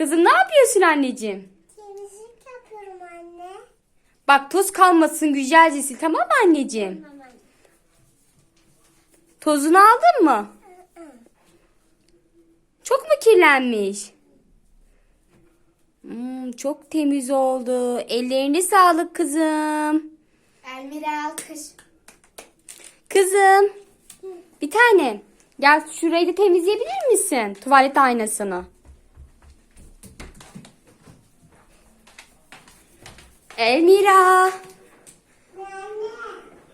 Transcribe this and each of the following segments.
Kızım ne yapıyorsun anneciğim? Temizlik yapıyorum anne. Bak toz kalmasın güzelce sil tamam mı anneciğim? Tamam. Tozunu aldın mı? Hı hı. Çok mu kirlenmiş? Hmm, çok temiz oldu. Ellerine sağlık kızım. Elmira alkış. Kızım. Bir tane. Gel şurayı da temizleyebilir misin? Tuvalet aynasını. Elmira.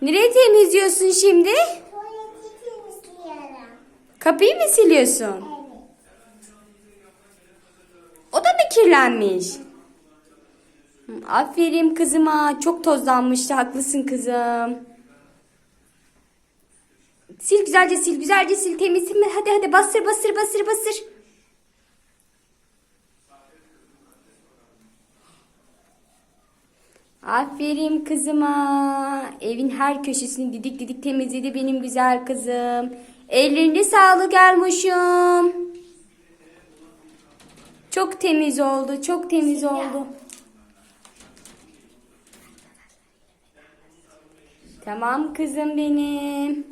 Nereye temizliyorsun şimdi? Tuvaleti temizliyorum. Kapıyı mı siliyorsun? Evet. O da mı kirlenmiş? Aferin kızıma. Çok tozlanmıştı. Haklısın kızım. Sil güzelce sil. Güzelce sil. Temiz mi? Hadi hadi bastır bastır bastır bastır. Aferin kızıma. Evin her köşesini didik didik temizledi benim güzel kızım. Ellerine sağlık Ermuş'um. Çok temiz oldu. Çok temiz oldu. Tamam kızım benim.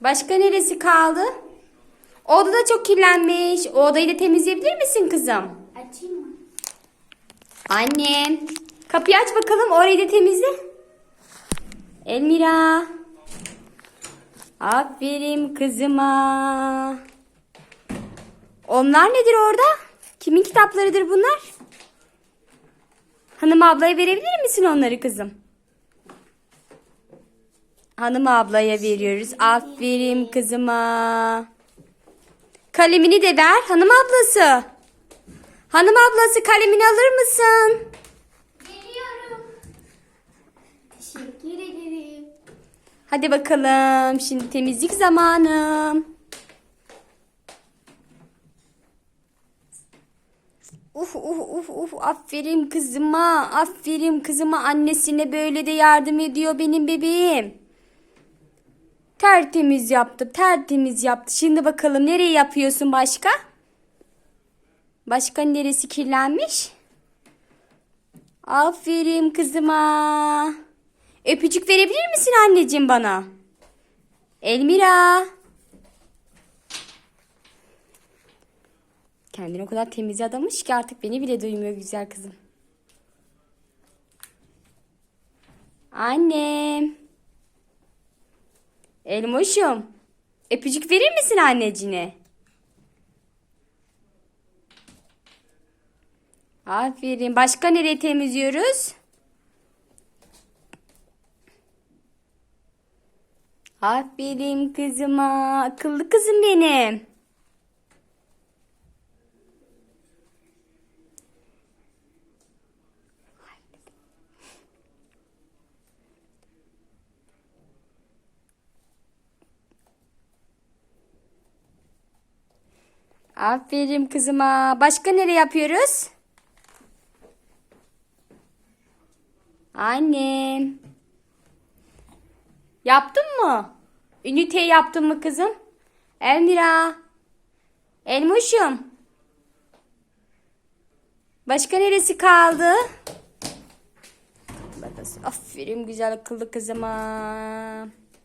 Başka neresi kaldı? Oda da çok kirlenmiş. O odayı da temizleyebilir misin kızım? Açayım mı? Annem. Kapıyı aç bakalım. Orayı da temizle. Elmira. Aferin kızıma. Onlar nedir orada? Kimin kitaplarıdır bunlar? Hanım ablaya verebilir misin onları kızım? Hanım ablaya veriyoruz. Aferin kızıma. Kalemini de ver hanım ablası. Hanım ablası kalemini alır mısın? Geliyorum. Teşekkür ederim. Hadi bakalım. Şimdi temizlik zamanı. Uf uf uf uf aferin kızıma. Aferin kızıma annesine böyle de yardım ediyor benim bebeğim. Tertemiz yaptı, tertemiz yaptı. Şimdi bakalım nereye yapıyorsun başka? Başka neresi kirlenmiş? Aferin kızıma. Öpücük verebilir misin anneciğim bana? Elmira. Kendini o kadar temiz adamış ki artık beni bile duymuyor güzel kızım. Annem. Elmoşum. Öpücük verir misin annecine? Aferin. Başka nereye temizliyoruz? Aferin kızıma. Akıllı kızım benim. Aferin kızıma. Başka nereye yapıyoruz? Annem. Yaptın mı? Üniteyi yaptın mı kızım? Elmira. Elmuşum. Başka neresi kaldı? Aferin güzel akıllı kızıma.